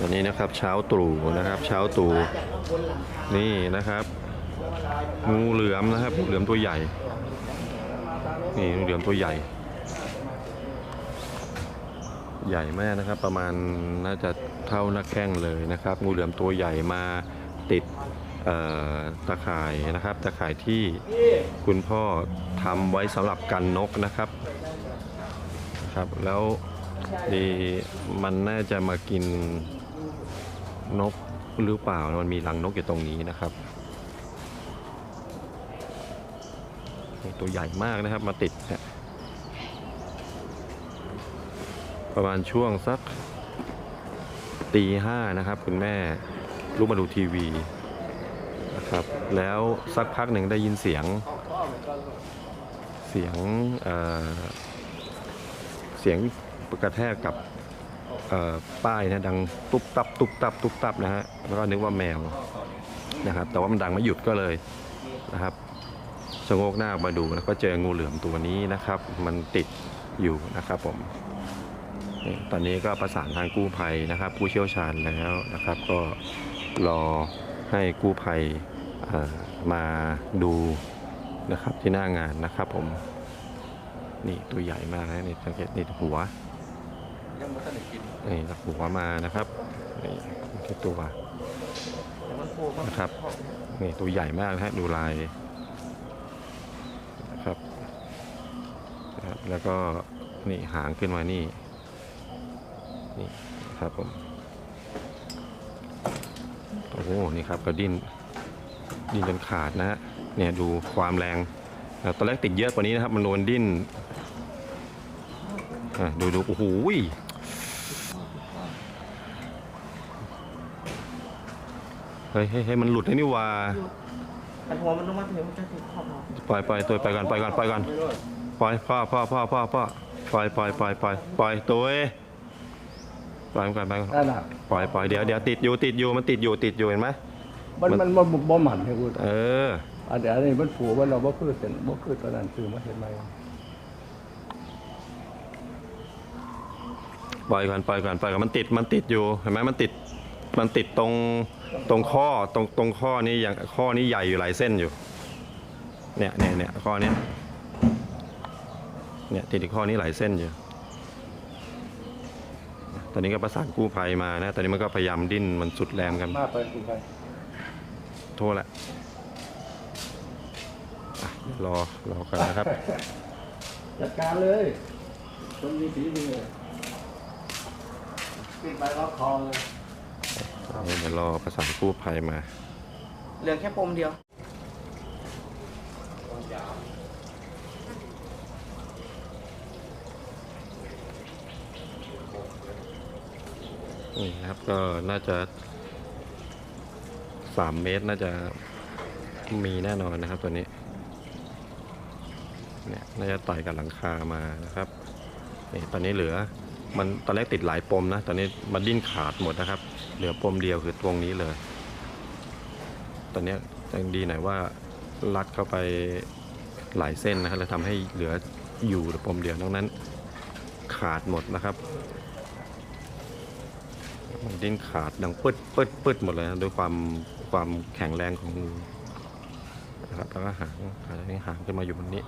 วันนี้นะครับเช้าตรู่นะครับ เช้าตรู่นี่นะครับงูเหลือมนะครับงูเหลือมตัวใหญ่ นี่งูเหลือมตัวใหญ่ ใหญ่มากนะครับ ประมาณน่าจะเท่าหน้าแข้งเลยนะครับ งูเหลือมตัวใหญ่มาติดตะข่ายนะครับตะข่ายที่คุณพ่อทำไว้สำหรับกันนกนะครับครับแล้วดีมันน่าจะมากิน นกหรือเปล่า มันมีรังนกอยู่ตรงนี้นะครับ ตัวใหญ่มากนะครับ มาติดนี่ยประมาณช่วงสักตีห้านะครับ คุณแม่ลุกมาดูทีวีนะครับ แล้วสักพักหนึ่งได้ยินเสียง เสียงเเสียงกระแทกกับ ป้ายนะดังตุ๊บตับตุ๊บตับตุ๊บตับนะฮะแล้วก็นึกว่าแมวนะครับ แต่ว่ามันดังไม่หยุดก็เลยนะครับชะโงกหน้าออกมาดูแล้วก็เจองูเหลือมตัวนี้นะครับ มันติดอยู่นะครับผมตอนนี้ก็ประสานทางกู้ภัยนะครับ ผู้เชี่ยวชาญแล้วนะครับ ก็รอให้กู้ภัยมาดูนะครับที่หน้างานนะครับผมนี่ตัวใหญ่มากนะนี่สังเกตนี่หัวยังไม่ทันได้กิน นี่หัวมานะครับนี่ที่ตัวนะครับนี่ตัวใหญ่มากนะฮะดูลายนะครับนะครับ แล้วก็นี่หางขึ้นมานี่นี่นะครับผมโอ้โหนี่ครับก็ดิ้นดิ้นจนขาดนะฮะเนี่ยดูความแรงนะตอนแรกติดเยอะกว่านี้นะครับ มันโดนดิ้นอะดูดูโอ้โห เฮ้ยเฮ้ยเฮ้ยมันหลุดแล้วนี่หว่าแต่หัวมันลงมาถึงมันจะถึงขอบหัวปล่อยปล่อยตัวไปก่อนปล่อยก่อนปล่อยก่อนปล่อยพ่อพ่อพ่อพ่อพ่อปล่อยปล่อยปล่อยปล่อยปล่อยตัวเอ้ยปล่อยมันก่อนปล่อยก่อนนั่นน่ะปล่อยปล่อยเดี๋ยวเดี๋ยวติดอยู่ติดอยู่มันติดอยู่ติดอยู่เห็นไหมมันมันบ่บ่หมันให้พูดเอออันเดี๋ยวอันนี้มันผูมันเราบ่คือเส้นบ่คือตอนนั้นคือมาเห็นไหมปล่อยก่อนปล่อยก่อนปล่อยก่อนมันติดมันติดอยู่เห็นไหมมันติด มันติดตรงตรงข้อตรงตรงข้อนี้อย่างข้อนี้ใหญ่อยู่หลายเส้นอยู่ เนี่ยเนี่ยเนี่ยข้อเนี้ยเนี่ยติดที่ข้อนี้หลายเส้นอยู่ ตอนนี้ก็ประสานกู้ภัยมานะ ตอนนี้มันก็พยายามดิ้นมันสุดแรงกัน มากไปคุณไปโทษแหละอะรอรอกันนะครับ จัดการเลยคนมีสีมือปิดไปล็อกคอเลย เดี๋ยวรอประสานกู้ภัยมา เหลืองแค่ปมเดียวนี่นะครับก็น่าจะสามเมตรน่าจะมีแน่นอนนะครับตัวนี้เนี่ยน่าจะต่อยกับหลังคามานะครับนี่ตอนนี้เหลือ มันตอนแรกติดหลายปมนะ ตอนนี้มันดิ้นขาดหมดนะครับ เหลือปมเดียวคือตรงนี้เลย ตอนนี้ยังดีหน่อยว่ารัดเข้าไปหลายเส้นนะครับแล้วทำให้เหลืออยู่แต่ปมเดียวนอกนั้น ขาดหมดนะครับมันดิ้นขาดดังปึดปึดปึดหมดเลยนะด้วยความความแข็งแรงของงูนะครับแล้วก็หางหางหางขึ้นมาอยู่บนนี้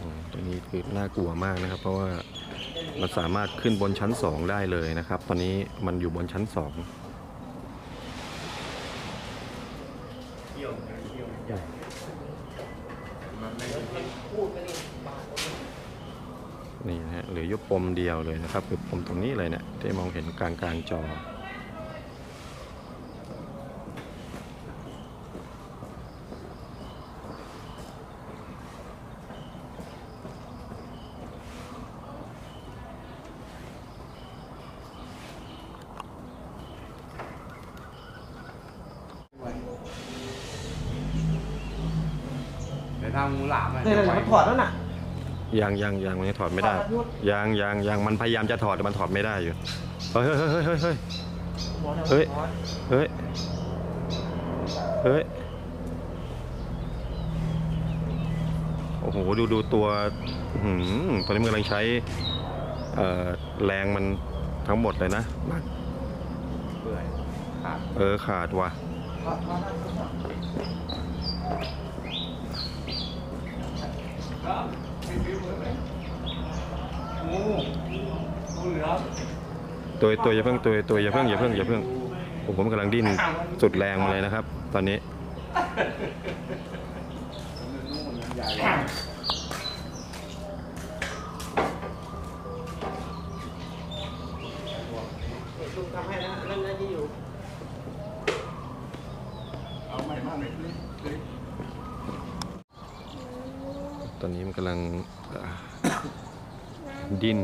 อืมตัวนี้ คือน่ากลัวมากนะครับ เพราะว่ามันสามารถขึ้นบนชั้นสองได้เลยนะครับ ตอนนี้มันอยู่บนชั้นสองนี่นะฮะเหลือยุบปมเดียวเลยนะครับ คือปมตรงนี้เลยเนี่ยที่มองเห็นกลางกลางจอ เดี๋ยวทำงูหลามอะ เนี่ยมันถอดแล้วน่ะ ยังยังยังมันยังถอดไม่ได้ถอดแล้วยุดยังยังยังมันพยายามจะถอดแต่มันถอดไม่ได้อยู่ เฮ้ยเฮ้ยเฮ้ยเฮ้ยเฮ้ยหัวนี่เฮ้ยถอดเฮ้ยเฮ้ยโอ้โอ้โหดูดูตัวหืมตอนนี้มันกำลังใช้เอ่อแรงมันทั้งหมดเลยนะหนักเปื่อยขาดเออขาดว่ะ งูงูเหลือมตัวตัวอย่าเพิ่งตัวตัวอย่าเพิ่งอย่าเพิ่งอย่าเพิ่งผมผมกำลังดิ้นสุดแรงมาเลยนะครับ ตอนนี้งทำให้นะนั่นน่าจะอยู่ เอาใหม่มากเลยเลย ตอนนี้มันกำลังเอ่อ ดิ้น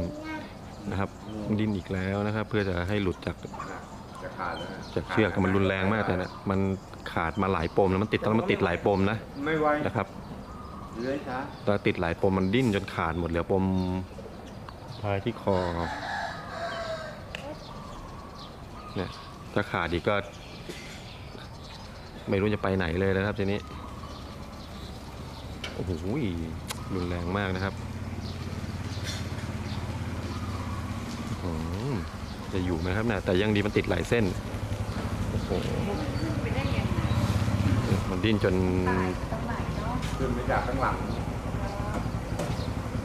นะครับดิ้นอีกแล้วนะครับ เพื่อจะให้หลุดจากจะขาดแล้วนะจากเชือกแต่มันรุนแรงมากแต่นะมันขาดมาหลายปมแล้วมันติดตอนนั้นมันติดหลายปมนะไม่ไหวนะครับเลื้อยช้าตอนติดหลายปมมันดิ้นจนขาดหมดเหลือปมพายที่คอเนี่ยถ้าขาดอีกก็ ไม่รู้จะไปไหนเลยนะครับทีนี้โอ้โหรุนแรงมากนะครับอื้อหือ จะอยู่ไหมครับเนะแต่ยังดีมันติดหลายเส้นโอ้โหมันดิ้นจนขึ้นไปจากข้างหลัง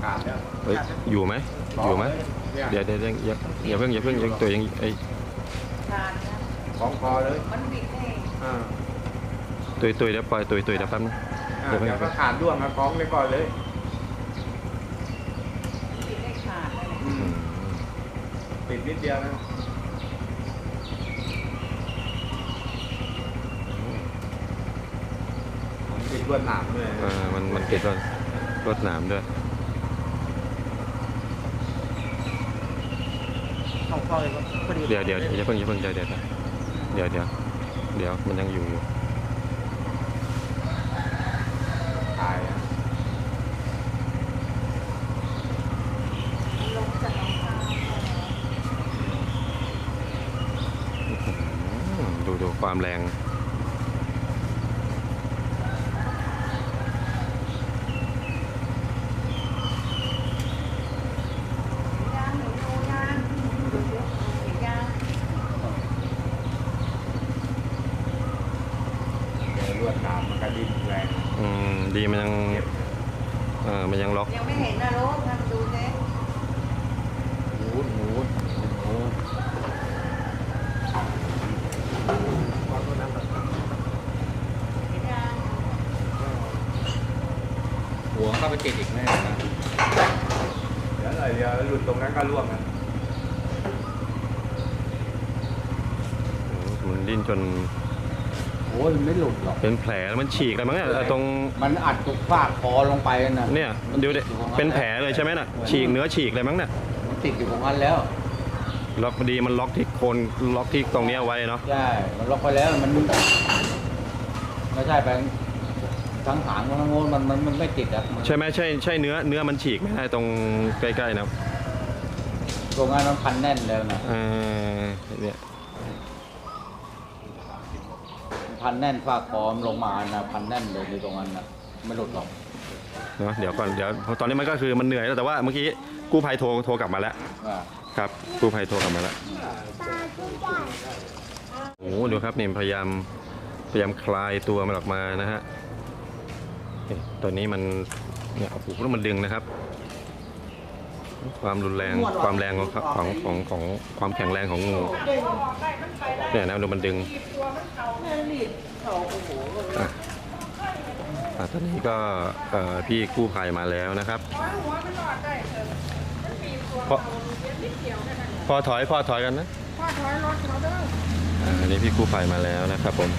ขาดแล้วเฮ้ยอยู่ไหมอยู่ไหมเนี่ยเดี๋ยวเดี๋ยวอย่าอย่าเพิ่งอย่าเพิ่งยังตัวยังไอของคอเลยมันบิดได้อ่าตุยตุยเดี๋ยวปล่อยตุยตุยเดี๋ยวแป๊บนึงอ่าเดี๋ยวเดี๋ยวก็ขาดด้วงนะคล้องไปก่อนเลย บิดได้ขาดเลย อืมติด นิดเดียวนะผมติดลวดหนามด้วยเออมันมันติดรถรถหนามด้วยเข้าเข้าเลยก็พอดี เดี๋ยวเดี๋ยวอย่าเพิ่งอย่าเพิ่งเดี๋ยวเดี๋ยวเดี๋ยวเดี๋ยวเดี๋ยวมันยังอยู่อยู่ ตายอะ ลงจากรองเท้า อืมดูดู ความแรงยางหนูดูยางดูเห็นยางเดี๋ยวลวดหนามมันก็ดิ้นแรง อืม ดีมันยังเจ็บเออมันยังล็อก ยังไม่เห็นนะลูกทำดูสิ หูดหูดหูด เห็นยาง หัวเข้าไปติดอีกแม่นะ เดี๋ยวเลยเดี๋ยวหลุดตรงนั้นก็ร่วงนะ โอ้โหมันดิ้น จนโอ้ยมันไม่หลุดหรอก เป็นแผลแล้วมันฉีกอะไรมั้งเนี่ยเออตรงมันอัดตุกฟาดคอลงไปน่ะเนี่ยดูดิเป็นแผลเลยใช่ไหมน่ะ ฉีกเนื้อฉีกอะไรมั้งเนี่ยมันติดอยู่ของมันแล้วล็อกพอดีมันล็อกที่โคนล็อกที่ตรงเนี้ยไว้เนาะใช่มันล็อกไปแล้วมันไม่ใช่ไปทั้งหางทั้งโน้นมันมันมันไม่ติดอะใช่ไหมใช่ใช่เนื้อเนื้อมันฉีกไหมไอ้ตรงใกล้ๆนะตรงนั้นมันพันแน่นแล้วนะเออเนี่ย พันแน่นฟาดคอมนลงมานะพันแน่นเลยในตรงนั้นนะไม่หลุดหรอกเนาะเดี๋ยวก่อนเดี๋ยวตอนนี้มันก็คือมันเหนื่อยแล้วแต่ว่าเมื่อกี้กู้ภัยโทรโทรกลับมาแล้วอ่าครับกู้ภัยโทรกลับมาแล้วโอ้โหดูครับนี่พยายามพยายามคลายตัวมันออกมานะฮะนี่ตอนนี้มันเนี่ยโอ้โหแล้วมันดึงนะครับ ความรุนแรงความแรงของของของของความแข็งแรงของงูเนี่ยนะดูมันดึง อะอะตอนนี้ก็เอ่อพี่กู้ภัยมาแล้วนะครับพอพอถอยพอถอยกันนะอ่าอันนี้พี่กู้ภัยมาแล้วนะครับผม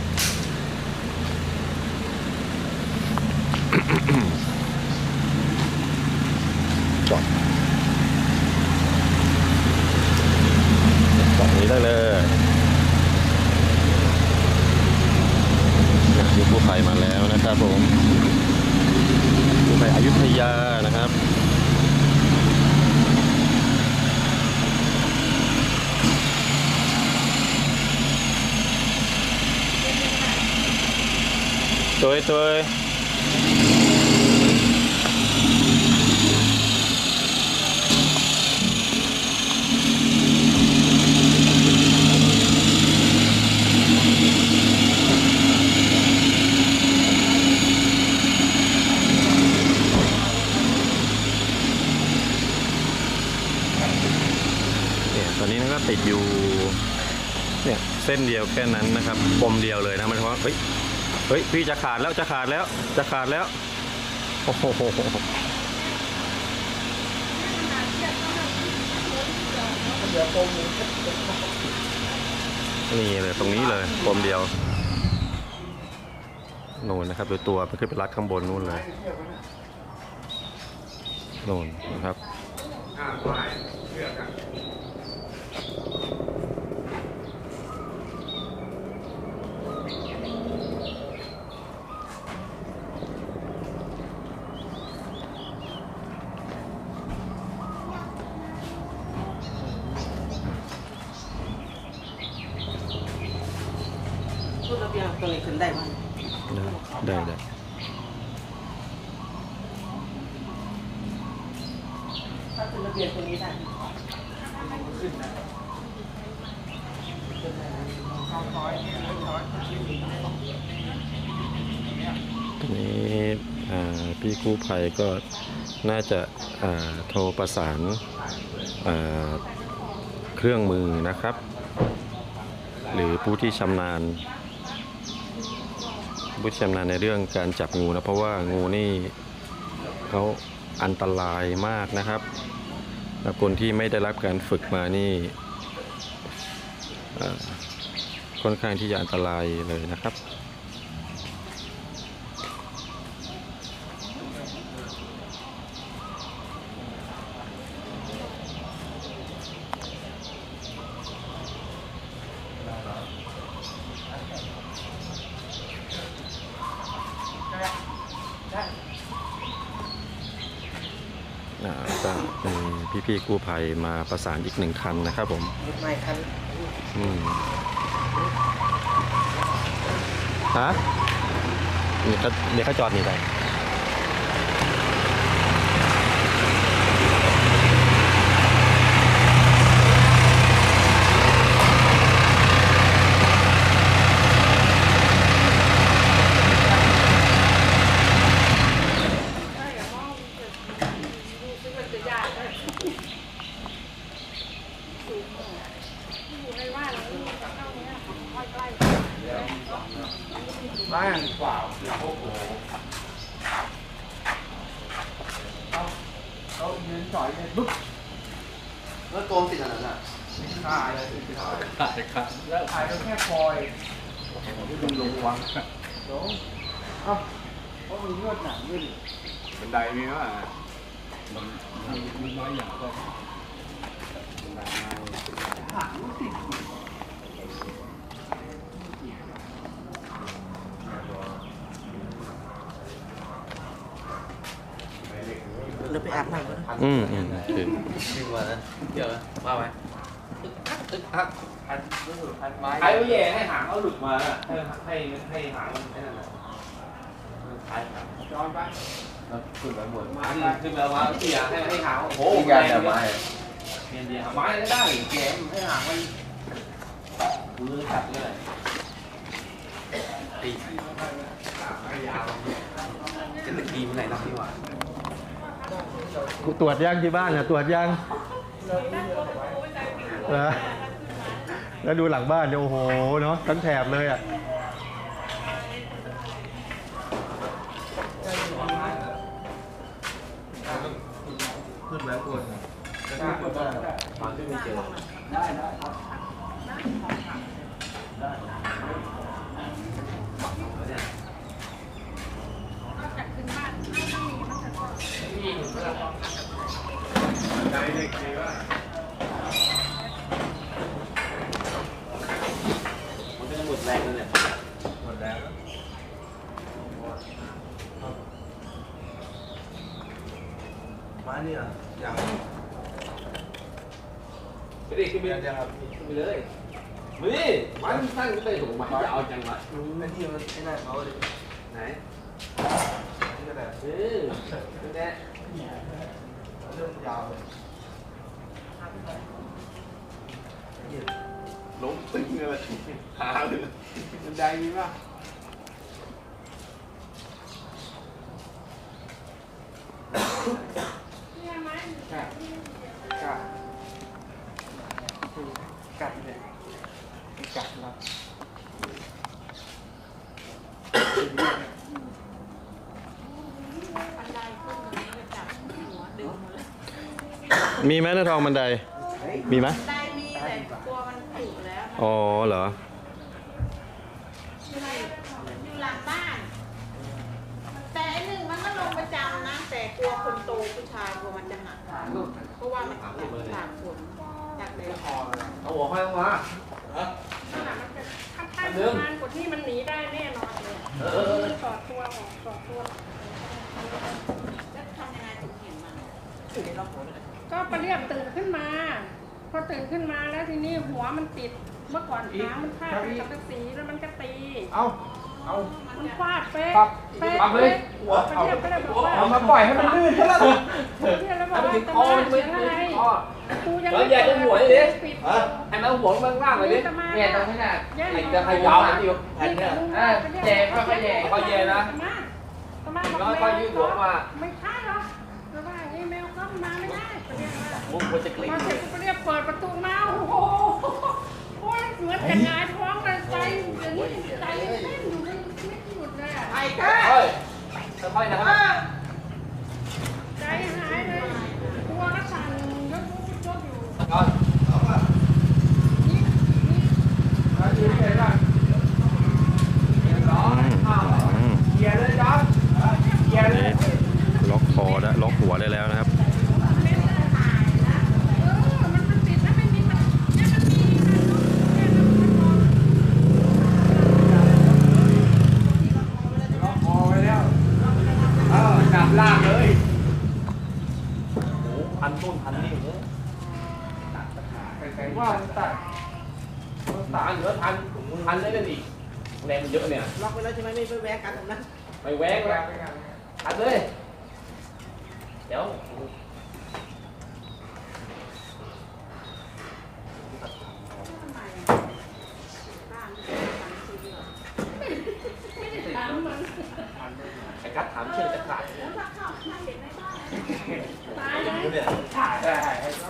จอดจอด ตัวตัวตอนนี้มันก็ติดอยู่เนี่ยเส้นเดียวแค่นั้นนะครับปมเดียวเลยนะมันเพราะเฮ้ย เฮ้ยพี่จะขาดแล้วจะขาดแล้ว จะขาดแล้ว โอ้โหนี่เลยตรงนี้เลยปมเดียวนู่นนะครับโดยตัวมันขึ้นไปรัดข้างบนนู่นเลยนู่นนะครับ ห้าไม้เชือกอะ พูดระเบียงตรงนี้ขึ้นได้ไหม ได้ได้ ถ้าขึ้นระเบียงตรงนี้ได้ ทีนี้อ่าพี่ กู้ภัยก็น่าจะาโทรประสานาเครื่องมือนะครับ หรือผู้ที่ชำนาญผู้ชำนาญในเรื่องการจับงูนะเพราะว่างูนี่เขาอันตรายมากนะครับคนที่ไม่ได้รับการฝึกมานี่ค่อนข้างที่จะอันตรายเลยนะครับ อ่าก็มี พี่ๆกู้ภัยมาประสานอีกหนึ่งคันนะครับผมรถไม้คันอืมฮะนี่เขาเดี๋ยวเขาจอดนี่ไป บ้านเปล่าโอ้โห เรายืนจ่อยเลยบึ๊บ แล้วโกมติดอะไรน่ะ ตายเลยตายครับแล้วตายก็แค่คอยที่ลงลงวังลงเอ้าเพราะมันนวดหนังด้วย บันไดมีมั้ย มัน มีน้อยอย่างก็เราไปอาบน้ำกันอืมอืมโอเคขึ้นมา แล้วเดี๋ยวว่าไว้ตึ๊กอักพันรู้สึกพันไม้ใครไปแย่ให้หางเขาหลุดมาอะให้ให้ให้หางมันแค่นั้นแหละพันครับจอนไปแล้วขึ้นไปหมดมาขึ้นมาว่าเสียให้ให้หางโอ้โหที่การแต่ไม้เนียนเดียวไม้ก็ได้แกมให้หางมันมือจับเลยตียาวจะตะกี้เมื่อไหร่นะพี่วะตรวจยังที่บ้านนะตรวจยังนะแล้วดูหลังบ้านเนี่ยโอ้โหเนาะทั้งแถบเลยอะ ขึ้นแล้วคนมาขึ้นไม่เจอใจเด็กดีว่ามันก็จะหมดแรงเลยเนี่หมดแล้วมาเนี่ยอย่าง ไปดิขึ้นไปยังครับขึ้นไปเลยมาดิมันตั้งขึ้นไปถูกมันจะเอาจังวะไอ้ที่มันไอ้นั่นเขาเลยไหนนี่ก็แบบเออขึ้นแน่เริ่มยาวเลยล้มตึ้งเลยขาเลยมันไดมีป่ะ กล้า ขึ้น มี ไหมหน้าทองบันได มีไหมได้มีแต่กลัวมันผุแล้วอ๋อเหรอ อยู่ในอยู่หลังบ้าน แต่ไอ้หนึ่งมันก็ลงประจำนะ แต่กลัวคนโตผู้ชายกลัวมันจะหักเพราะว่ามันตากฝนตากแดดเอาหัวห้อยลงมาถ้าตั้งนานกว่าที่มันหนีได้แน่นอนเลยเออเออเออสอดตัวออกสอดตัว แล้วทำยังไงถึงเห็นมัน ก็ประเรียบตื่นขึ้นมา พอตื่นขึ้นมาแล้วทีนี้หัวมันติดเมื่อก่อนขามันพาดกับสังกะสีแล้วมันก็ตี เอาเอา มันฟาดเป๊ะปั๊บเป๊ะปั๊บเลย หัวประเรียบก็เลยบอกว่าเอามาปล่อยให้มันลื่นซะแล้วประเรียบแล้วบอกให้มันว่าติดตะคอมามันไม่เสียงติอะไรดคอกูยังแล้วใหญ่ตรงหัวนี่ดิปิดให้มันหัวลงข้างล่างเลยดิตะมาเนี่ยตรงนี้น่ะไอ้จะขยาวอันเดียวแผ่นเนี่ยเออแย่ก็แย่ก็แย่นะตะมาตะมาบอกแล้วก็ยืดหัวมาไม่ เรียบกมันจะกลิ้งมาเสร็จก็เรียกเปิดประตูมาโอ้โหโอ้ยเหมือนจะหงายท้องเลยใจเดี๋ยวนี้ใจเต้นอยู่ไม่ไม่หยุดเลยอะ ไอ้ก็ เฮ้ยค่อยๆนะครับ ใจหายเลยตัวก็สั่นแล้วก็ชอบอยู่ ก่อน นี่นี่ เอายืนเฉยๆก่อนเรียบร้อยอ้าว อืม เคลียร์เลยจ๊อบเคลียร์ อัน เลย นี้ล็อกคอได้ล็อกหัวได้แล้วนะครับ เออมันมันติดแล้วไม่มีมันเนี่ยมันมีมันเนี่ยมันมัน ล็อกคอไว้แล้วเออจับลากเลย โอ้พันต้นพันนี่เนี่ย แต่ว่ามันตัดมันตั พั ด นเหลือพันพันเลยนั่นอีกแรงมันเยอะเนี่ย ล็อก ไปแล้วใช่ไหมไม่ไปแวะกันตรงนั้นไปแหวกแกแล้วไปกันพันเลย เดี๋ยวถามมันไอ้กัดถามเชื่อจะขาดตายแล้วถ่าย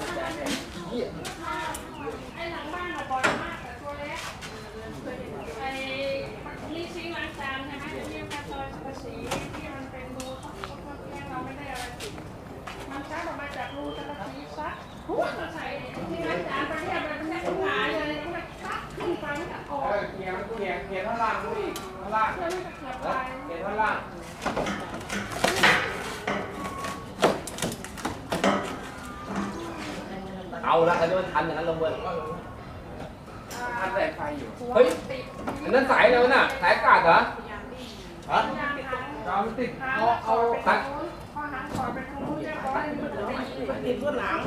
เรียบเลยมันแค่หายเลยมันก็ซักขึ้นไปมันก็ออเอกอเคลียร์มันเคลียร์เคลียร์ท่อนล่างด้วยท่อนล่างเพื่อมันจะเกิดไปเคลียร์ท่อนล่างเอาละอันนี้มันทันอย่างนั้นลงเว้ยท่านใส่ไฟอยู่เฮ้ยอันนั้นสายแล้วน่ะสายอากาศเหรอฮะยางหางจอมติดเอาเอาเอาไปทางนู้นพอหางต่อไปทางนู้นเรียบร้อยมันตีติดพื้นหลัง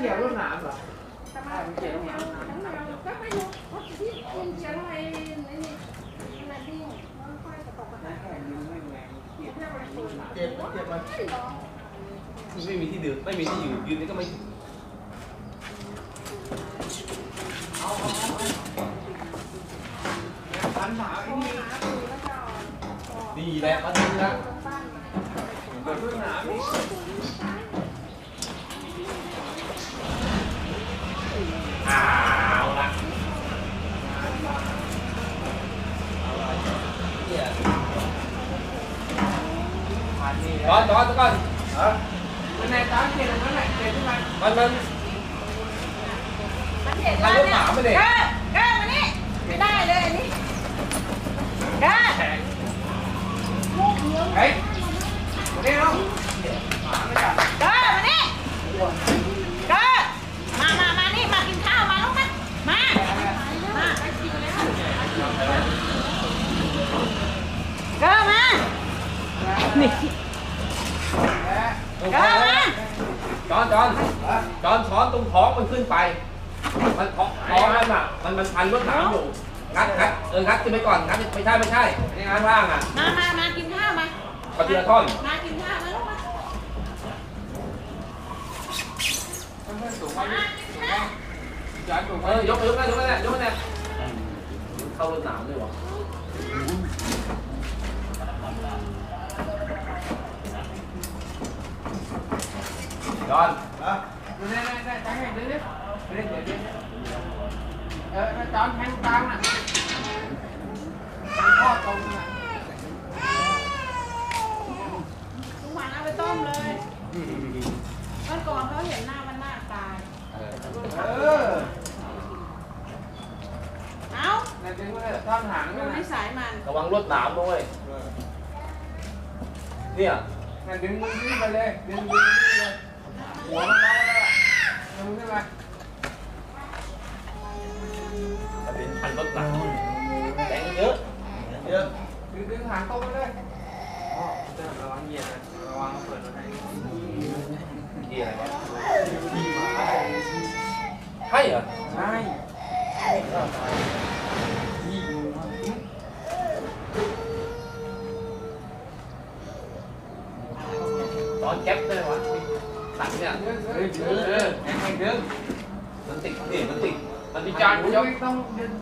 เกี่ยวรวดหนามเหรอตาหน้าเดี่ยวเดี่ยวก็ไม่รู้ว่าที่ยินเสียงอะไรในนี่อะไรดิ้งมันค่อยกระตกกระตกเรียบร้อยปืนเจ็บเจ็บมันไม่มีที่ดื่มไม่มีที่อยู่ยืนนี่ก็ไม่พันหมาโทไอ้รนี่หาปืนแล้วก็ออกดีแหละมาถึงแล้วบ้านมาเปิดรวดหนามนี่เอา ก่อนก่อนก่อนมันในตามเขียนตรงนั้นแหละเขียนขึ้นมามันมันมันเห็นมันว่าลูกหเนี่ยมาไม่ได้เก้าเก้ามานี่ไม่ได้เลยอันนี้เก้าเฮ้ยมานี่น้องหมาไม่จับเก้ามานี่เก้ามามามานี่มากินข้าวมาลูกมามามาเก้ามานี่ เก้ามาจอนจอนจอนช้อนตรงท้องมันขึ้นไป มันท้องท้องนั่นอะ มันมันพันรวดหนามอยู่งัดงัดเอองัดขึ้นไปก่อนงัดไม่ใช่ไม่ใช่นี่ข้างล่างอะมามามากินข้าวมากระเทียมท่อนมากินข้าวมาลูกมาเอนๆสูงไหมสูงไหมจานสูงไหมเอยกยกได้ยกได้ยกได้เข้ารวดหนามเลยวะ จอนดูได้ได้ได้ได้เดี๋ยวเดี๋ยวเดี๋ยวเดี๋ยวเดี๋ยวเออถ้าจานแทงกลางน่ะแทงข้อตรงน่ะลุงหวานเอาไปต้มเลยเก่อนเขาเห็นหน้ามันหน้าตายเออเอ้าไหนดึงมาเลยท่อนหางดูนั่นนิน่ะสัยมันระวังรวดหนามด้วยเนี่ยไหนดึงมึงขึ้นไป หัวมันร้อนแล้วดึงขึ้นไปมันเป็นพันรถหนามแรงเยอะเยอะดึงดึงหางตรงไปเลยอ๋อระวังเหยียดนะระวังเปิดรถให้ที่อะไรวะให้เหรอใช่นี่ตอนแก๊ปได้ไหมวะ ตัดเนี่ยเฮ้ยเออแข็งแข็งดึงมันติดนี่มันติดมันพี่มีจานยกต้อง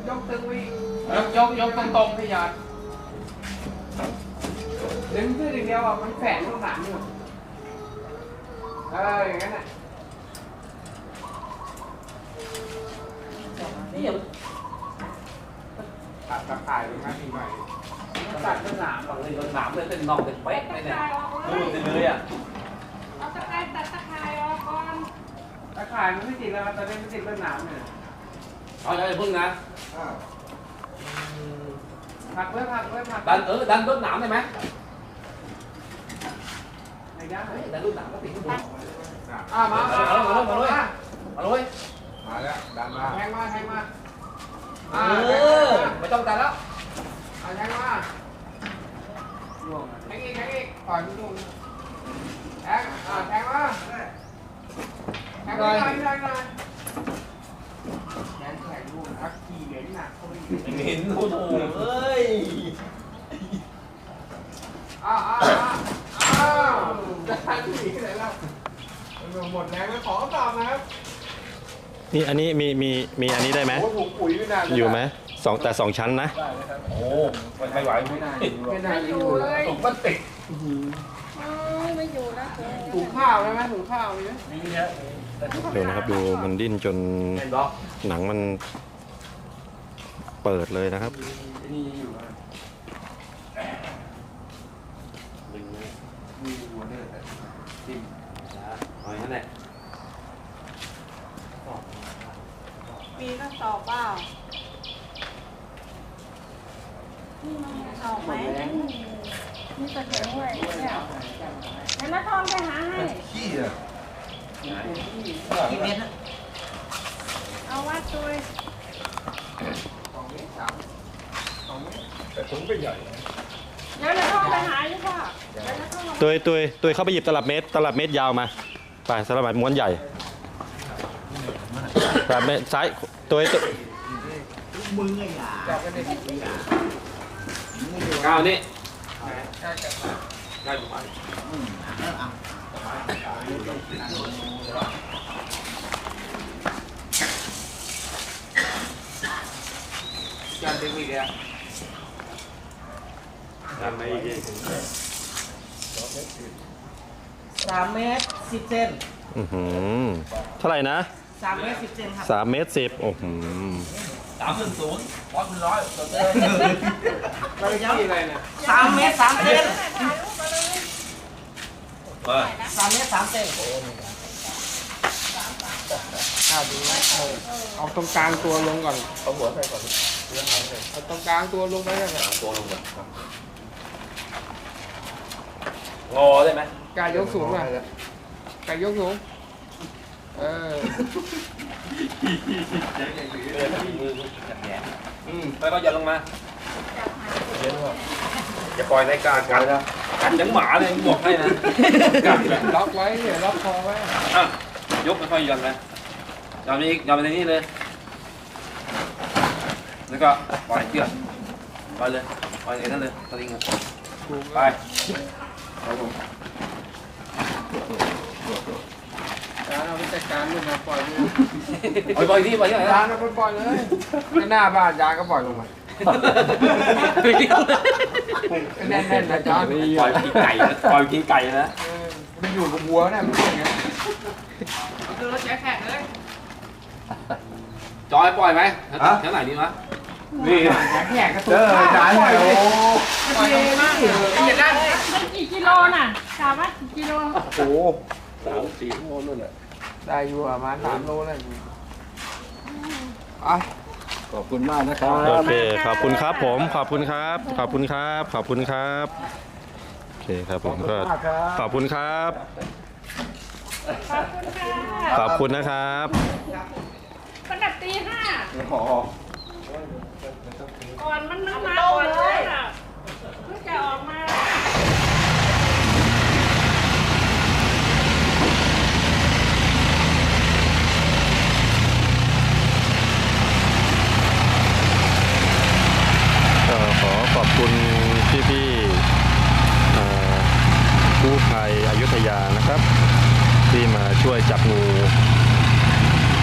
ยกตึงไปอีกยกยกยกตรงตรงพี่จานดึงขึ้นอย่างเดียวอะมันแฝงข้างหลังอยู่เอออย่างนั้นน่ะนี่มันตัดตะข่ายลงมาทีใหม่ตัดต้นหนามฝั่งเลยรถหนามเลยเป็นนอกเป็นเป๊ะเลยเนี่ยไคร้ออกเลดูยเลยอะ เอาตะไคร้ตัดตะไคร้ออกก่อน ตะข่ายมันไม่ติดแล้วตอนนี้มันติดต้นหนามเนี่ยเอาอย่าพึ่งนะผักไว้ผักไว้ผักดันเออดันรถหนามได้ไหมไม่ได้ดันรถหนามก็ติดข้างบนอ่ามามาเลยมาเลยมาเลยมาเลยมาแล้วดันมาแทงมาแทงมาเออไม่ต้องดันแล้วเอาแทงมาล่วงแทงอีกแทงอีกปล่อยมันล่วงแทงอ่าแทงมาแทง หน่อยแทงหน่อยแทงแทงล่วงอักขี่เหม็นหนักเขาไปอีกเห็นโอ้โหเอ้ยอ้าวอ้าวอ้าวอ้าจะทันหนีไหนล้วหมดแรงแล้วขอตอบนะครับนี่อันนี้มีมีมีอันนี้ได้ไหมโอ้ถุงปุ๋ยไม่นานอยู่ไหมสองแต่สองชั้นนะ โอ้ไม่ไหวไม่นานอยู่ไม่อยู่เลยผมก็ติดเอ้ยไม่อยู่แล้วถุงข้าวได้ไหมถุงข้าวมีไหมนี่ฮะ ดูนะครับดูมันดิ้นจนเห็นบล็อกหนังมันเปิดเลยนะครับนี่อยู่นะมีหัวเนื้อจิ้มเอาอย่างนั้นแหละมีก็สอบเปล่าสอบไหมมีตะเกียบด้วยเนี่ยเดี๋ยวน้าทองไปหาให้ กี่เมตรนะเอาวัดตัวสองเมตรสามสองเมตรเดี๋ยวน้าทองไปหาอยู่ป่ะเดี๋ยวน้าทองตัวตัวตัวเข้าไปหยิบตลับเมตร ตลับเมตรยาวมา ไปตลับเมตรม้วนใหญ่ตลับเมตรซ้ายตัวตัวมึงไงอย่าจับกันดิก้าวนี่ใกล้กันก้าวอยู่มาแล้วอะ จับดึงอีกแล้วสามเมตรสิบเซนอื้อหือเท่าไหร่นะสามเมตรสิบเซนครับสามเมตรสิบโอ้โหสามหนึ่งศูนย์ร้อยคูณร้อยตัวเต้เราไปที่อะไรเนี่ยสามเมตรสามเซน ถ่ามเลยเออสามเมตรสามเซนอ่าดูนะเอาเอาตรงกลางตัวลงก่อนเอาหัวใส่ก่อนเอาตรงกลางตัวลงไปเลยนะเอาตัวลงก่อนงอได้ไหมกายยกสูงหน่อยกายยกสูง เออเออมือจับแย่อืมแล้วก็อย่าลงมาอ ย่าปล่อยรายการกันนะกันยังหมาเลยบอกให้นะกัดเลยล็อกไว้เดี๋ยวล็อกคอไว้อะยกไม่ค่อยหย่อนเลยหย่อนไปอีกหย่อนไปในนี้เลย แล้วก็ปล่อยเชือกไปเลยปล่อยไอ้นั่นเลยสลิงอะถูกไปครับผมจานเอาไปจัดการลูกนะปล่อยลูกเอาไปปล่อยที่ปล่อยที่ไหนจานะนเอาไปปล่อยเลยหน้าบ้านจานก็ปล่อยลงมา แน่นๆนะจานปล่อยกินไก่นะปล่อยกินไก่นะเออมันอยู่กับวัวเนี่ยมันเป็นอย่างเงี้ยคือรถแจ๊คแข็งเลยจอยปล่อยไหมแถวไหนดีวะนี่แข่งกระตุ้นจานเนี่ยโอ้ปล่อยลงมามันกี่กิโลน่ะถามว่ากี่กิโลโหสามสี่โลนั่นแหละได้อยู่ประมาณสามโลเลยไป ขอบคุณมากนะครับ โอเคขอบคุณครับผมขอบคุณครับ ขอบคุณครับ ขอบคุณครับโอเคครับผมก็ขอบคุณครับ ขอบคุณค่ะขอบคุณนะครับขนาดตีห้าขอก่อนมันมันมาก่อนเลยอะเพิ่งจะออกมา ก็ ขอขอบคุณพี่ๆเอ่อกู้ภัยอยุธยานะครับ ที่มาช่วยจับงู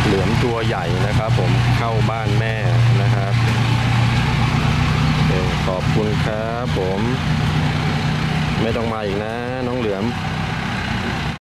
เหลือมตัวใหญ่นะครับ ผมเข้าบ้านแม่นะครับขอบคุณครับผม ไม่ต้องมาอีกนะ น้องเหลือม